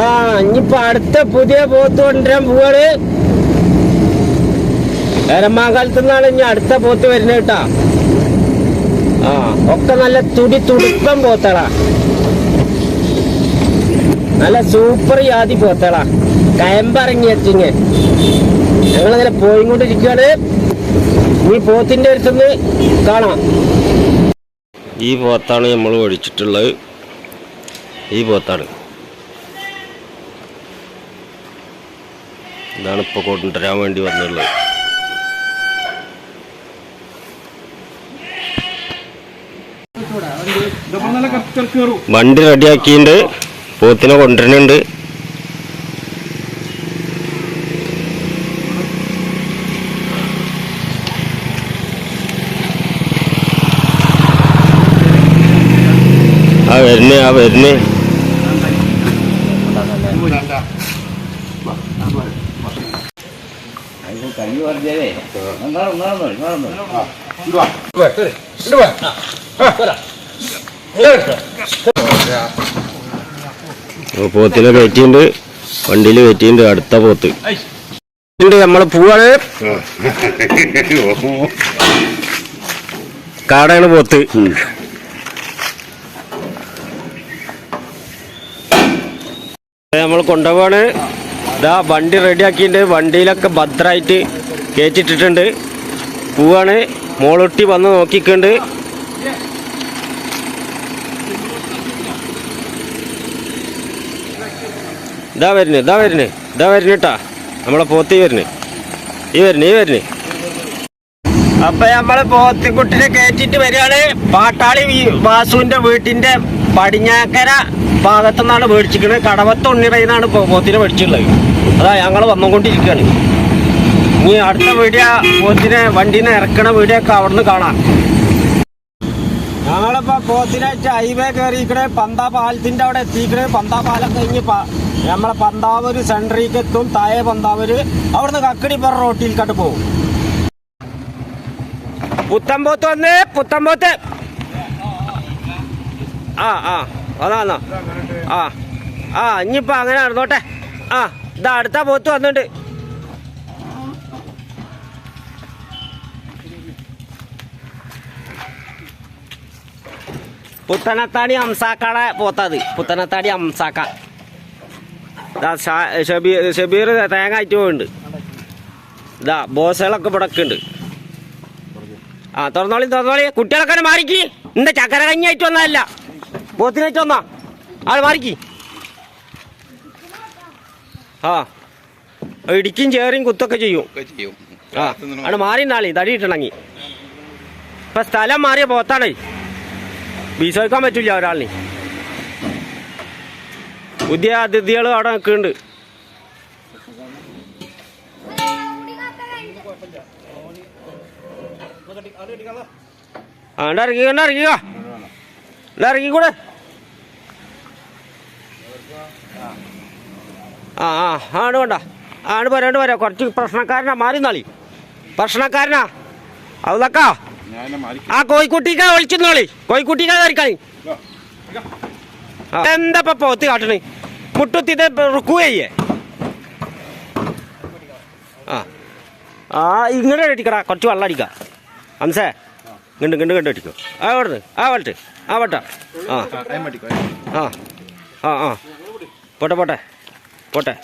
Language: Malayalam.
ആ ഇനിയിപ്പൊ അടുത്ത പുതിയ പോത്ത് കൊണ്ടുവരാൻ പോവാണ്. എരമാകാലത്ത് നിന്നാണ് ഇനി അടുത്ത പോത്ത് വരുന്നത് കേട്ടാ. ആ ഒക്കെ നല്ല തുടി തുടുപ്പം പോത്തളാ നല്ല സൂപ്പർ ജാതി പോത്തളാ കയമ്പറങ്ങി വെച്ചിങ്ങ് ഞങ്ങളിങ്ങനെ പോയിക്കൊണ്ടിരിക്കുകയാണ് ഈ പോത്തിന്റെ അടുത്തുനിന്ന് കാണാം. ഈ പോത്താണ് നമ്മൾ ഒഴിച്ചിട്ടുള്ളത്. ഈ പോത്താണ്. ഇതാണ് ഇപ്പോൾ കൊണ്ടുവരാൻ വേണ്ടി വന്നുള്ളത് വണ്ടി റെഡിയാക്കിയിട്ടുണ്ട്. പോത്തിനെ കൊണ്ടുവരുന്നുണ്ട്. ആ വരുന്നേ ആ വരുന്നേ. അപ്പൊ പോത്തിനെ കയറ്റിണ്ട് വണ്ടിയിൽ കയറ്റിണ്ട് അടുത്ത പോത്ത്. നമ്മൾ പോവാണ്. കാടാണ് പോത്ത്. നമ്മൾ കൊണ്ടുപോവാണ്. ഇതാ വണ്ടി റെഡിയാക്കിയിട്ടുണ്ട്. വണ്ടിയിലൊക്കെ ഭദ്രമായിട്ട് കയറ്റിട്ടിട്ടുണ്ട് പോവാണ്. മോളൊട്ടി വന്ന് നോക്കിക്കുന്നുണ്ട് ഇതാ വരുന്നു ഇതാ വരുന്നു ഇതാ വരുന്നു കേട്ടാ നമ്മളെ പോത്തി വരുന്നു. ഈ വരുന്നു ഈ വരുന്നു. അപ്പൊ നമ്മൾ പോത്തിക്കുട്ടിനെ കയറ്റിട്ട് വരികയാണ്. പാട്ടാളി വാസുവിന്റെ വീട്ടിന്റെ പടിഞ്ഞാക്കര ഭാഗത്തുനിന്നാണ് മേടിച്ചിരിക്കുന്നത് കടവത്ത് ഉണ്ണിറയിൽ നിന്നാണ് പോത്തിനെ മേടിച്ചിട്ടുള്ളത്. അതാ ഞങ്ങൾ വന്നുകൊണ്ടിരിക്കുകയാണ് ഇനി അടുത്ത വീഡിയോ പോത്തിനെ വണ്ടീനെ ഇറക്കണ വീഡിയോ ഒക്കെ അവിടുന്ന് കാണാം. ഞങ്ങളിപ്പോ പോത്തിനായിട്ട് ഹൈവേ കയറിയിക്കണേ പന്താ പാലത്തിന്റെ അവിടെ എത്തിക്കണേ പന്താ പാലം കഴിഞ്ഞ് നമ്മളെ പന്താവൂര് സെൻട്രിക്ക് എത്തും താഴെ പന്താവൂര്. അവിടുന്ന് കക്കടിപ്പുറ റോട്ടിൽക്കട്ട് പോകും പുത്തമ്പോത്ത് വന്ന് പുത്തമ്പോത്ത് ആ ആ അതാന്നോ ആ ആ ഇനിയിപ്പോ അങ്ങനെ നടന്നോട്ടെ. ആ. ഇതാ അടുത്ത പോത്ത് വന്നിട്ടുണ്ട്. പുത്തനത്താടി അംസാക്കാടെ പോത്തത്. പുത്തനത്താടി അംസാക്ക. ഷബീർ തേങ്ങ ആയിട്ട് പോയിട്ടുണ്ട്. ഇതാ ബോസുകളൊക്കെ ഉണ്ട് ആ തുറന്നോളി തുറന്നോളി. കുട്ടികളൊക്കെ മാറിക്ക്. എന്താ ചക്കര കഞ്ഞി ആയിട്ട് വന്നതല്ല. പോത്തിനായിട്ട് വന്നാ? ആൾ മാറിക്ക്. ആ. ഇടിക്കും ചേറിയും കുത്തൊക്കെ ചെയ്യും. ഒക്കെ ചെയ്യും. ആ. ആണ് മാറി നാളെ തടി ഇട്ടണങ്ങി. ഇപ്പൊ സ്ഥലം മാറിയ പോത്താണേ. ബീസോയ്ക്കാൻ പറ്റില്ല ഒരാളിനെ. പുതിയ അതിഥികൾ അവിടെ നിൽക്കുന്നുണ്ട്. ആ ഇണ്ടാ ഇറങ്ങിക്കോ ഇണ്ടാ ഇറങ്ങിക്കോ ഇറങ്ങിക്കൂടെ? ആ ആ ആണ് വേണ്ട ആണ് വരാണ്ട് പോരാ കുറച്ച് പ്രശ്നക്കാരനാ മാറി നാളി പ്രശ്നക്കാരനാ അവതക്കാ ആ കോഴിക്കുട്ടിക്കാ വിളിച്ചിരുന്നോളി കോഴിക്കുട്ടിക്കാ കയറിക്കളി എന്താ ഇപ്പൊ പോത്ത് കാട്ടണ് മുട്ടുത്തിട്ട് റുക്കുകയ്യേ ആ ആ ഇങ്ങനെ അടിക്കടാ കുറച്ച് വെള്ളം അടിക്കാം അംസേ ഇങ്ങോട്ട് ഇങ്ങോട്ട് കണ്ടു അടിക്കും ആ വേണ്ടത് ആ വേണ്ട ആ വട്ട ആ ആ ആ ആ. പോട്ടെ പോട്ടെ. പോട്ടെ.